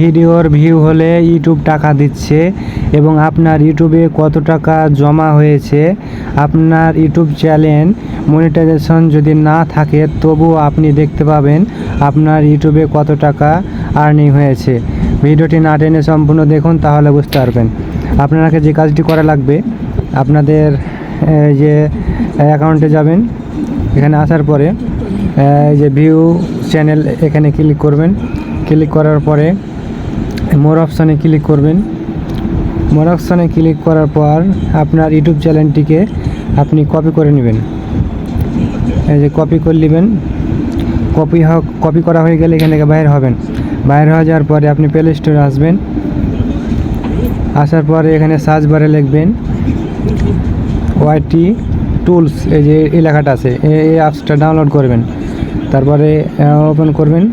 ভিডিওর ভিউ হলে ইউটিউব টাকা দিচ্ছে এবং আপনার ইউটিউবে কত টাকা জমা হয়েছে, আপনার ইউটিউব চ্যানেল মনিটাইজেশন যদি না থাকে তবুও আপনি দেখতে পাবেন আপনার ইউটিউবে কত টাকা আর্নিং হয়েছে। ভিডিওটি না টেনে সম্পূর্ণ দেখুন তাহলে বুঝতে পারবেন। আপনাকে যে কাজটি করা লাগবে, আপনাদের যে অ্যাকাউন্টে যাবেন, এখানে আসার পরে যে ভিউ চ্যানেল এখানে ক্লিক করবেন। ক্লিক করার পরে মোর অপশানে ক্লিক করবেন। মোর অপশানে ক্লিক করার পর আপনার ইউটিউব চ্যানেলটিকে আপনি কপি করে নেবেন। এই যে কপি করে নেবেন। কপি কপি করা হয়ে গেলে এখান থেকে বাইরে হবেন। বাইর হয়ে যাওয়ার পরে আপনি প্লে স্টোরে আসবেন। আসার পরে এখানে সার্চ বারে লিখবেন ওয়াইটি টুলস এই যে এই লেখাটা আছে। এই অ্যাপসটা ডাউনলোড করবেন। তারপরে ওপেন করবেন।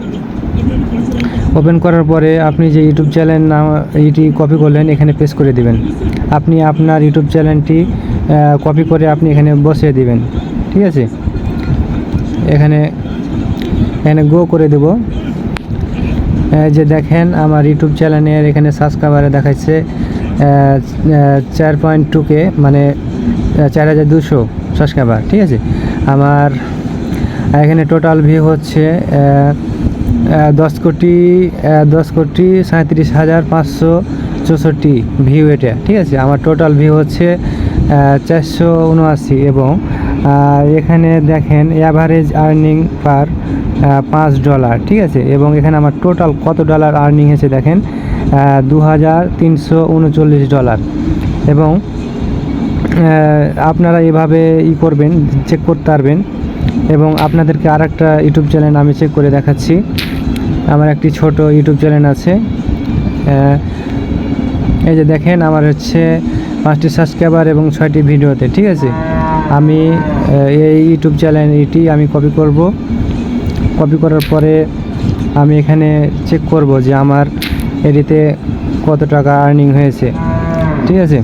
ওপেন করার পরে আপনি যে ইউটিউব চ্যানেল নাম এইটি কপি করলেন, এখানে পেস্ট করে দিবেন। আপনি আপনার ইউটিউব চ্যানেলটি কপি করে আপনি এখানে বসিয়ে দিবেন। ঠিক আছে? এখানে এখানে গো করে দেব। যে দেখেন আমার ইউটিউব চ্যানেলের এখানে সাবস্ক্রাইবারে দেখাচ্ছে চার পয়েন্ট টুকে মানে চার হাজার দুশো সাবস্ক্রাইবার ঠিক আছে? আমার, এখানে টোটাল ভিউ হচ্ছে দশ কোটি দশ কোটি সাঁত্রিশ হাজার পাঁচশো চৌষট্টি ভিউ এটা, ঠিক আছে? আমার টোটাল ভিউ হচ্ছে চারশো উনআশি এবং এখানে দেখেন অ্যাভারেজ আর্নিং পার পাঁচ ডলার ঠিক আছে? এবং এখানে আমার টোটাল কত ডলার আর্নিং হয়েছে দেখেন? দু হাজার তিনশো উনচল্লিশ ডলার এবং আপনারা এভাবে ই করবেন চেক করতে পারবেন। এবং আপনাদেরকে আর একটা ইউটিউব চ্যানেল আমি চেক করে দেখাচ্ছি। আমার একটি ছোট ইউটিউব চ্যানেল আছে। এই যে দেখেন, আমার হচ্ছে পাঁচটি সাবস্ক্রাইবার এবং ছয়টি ভিডিওতে ঠিক আছে? আমি এই ইউটিউব চ্যানেলটি আমি কপি করব। কপি করার পরে আমি এখানে চেক করব যে আমার এটিতে কত টাকা আর্নিং হয়েছে, ঠিক আছে?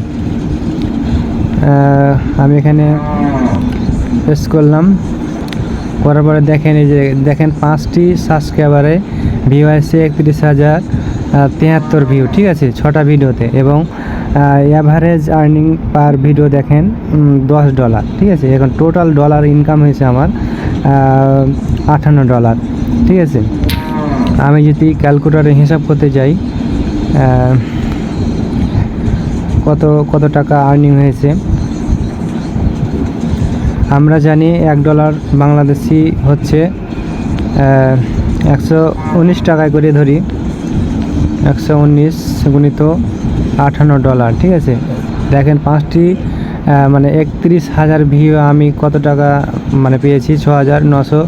আমি এখানে পেস্ট করলাম। করার পরে দেখেন, এই যে দেখেন, পাঁচটি সাবস্ক্রাইবারে ভিউ আসছে একত্রিশ হাজার তিয়াত্তর ভিউ ঠিক আছে? ছটা ভিডিওতে। এবং অ্যাভারেজ আর্নিং পার ভিডিও দেখেন দশ ডলার ঠিক আছে? এখন টোটাল ডলার ইনকাম হয়েছে আমার আহ, আটান্ন ডলার ঠিক আছে? আমি যদি ক্যালকুলেটারে হিসাব করতে যাই কত কত টাকা আর্নিং হয়েছে? আমরা জানি এক ডলার বাংলাদেশি হচ্ছে একশো উনিশ টাকায় করে ধরি। একশো উনিশ গুণিত আটান্ন ডলার, ঠিক আছে? দেখেন পাঁচটি মানে একত্রিশ হাজার ভিউ আমি কত টাকা মানে পেয়েছি? ছ হাজার নশো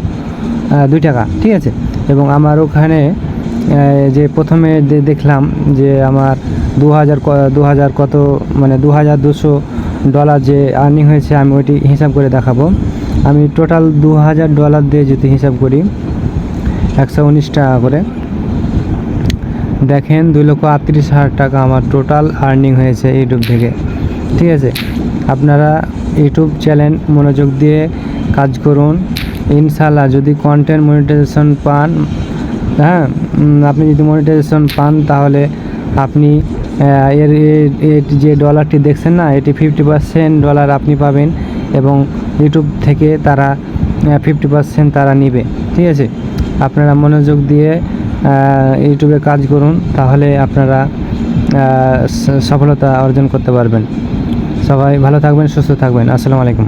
দুই টাকা, ঠিক আছে? এবং আমার ওখানে যে প্রথমে দেখলাম যে আমার দু হাজার দু হাজার কত মানে দু হাজার দুশো ডলার যে আর্নিং হয়েছে, আমি ওইটি হিসাব করে দেখাবো। আমি টোটাল দু হাজার ডলার দিয়ে যদি হিসাব করি একশো উনিশ টাকা করে। দেখেন দুই লক্ষ আটত্রিশ হাজার টাকা আমার টোটাল আর্নিং হয়েছে ইউটিউব থেকে। ঠিক আছে? আপনারা ইউটিউব চ্যানেল মনোযোগ দিয়ে কাজ করুন। ইনশাল্লাহ যদি কন্টেন্ট মনিটাইজেশন পান হ্যাঁ আপনি যদি মনিটাইজেশন পান, তাহলে আপনি এর যে ডলারটি দেখছেন না, এটি ফিফটি পার্সেন্ট ডলার আপনি পাবেন এবং ইউটিউব থেকে তারা ফিফটি পার্সেন্ট তারা নিবে। ঠিক আছে? আপনারা মনোযোগ দিয়ে ইউটিউবে কাজ করুন, তাহলে আপনারা সফলতা অর্জন করতে পারবেন। সবাই ভালো থাকবেন, সুস্থ থাকবেন। আসসালামু আলাইকুম।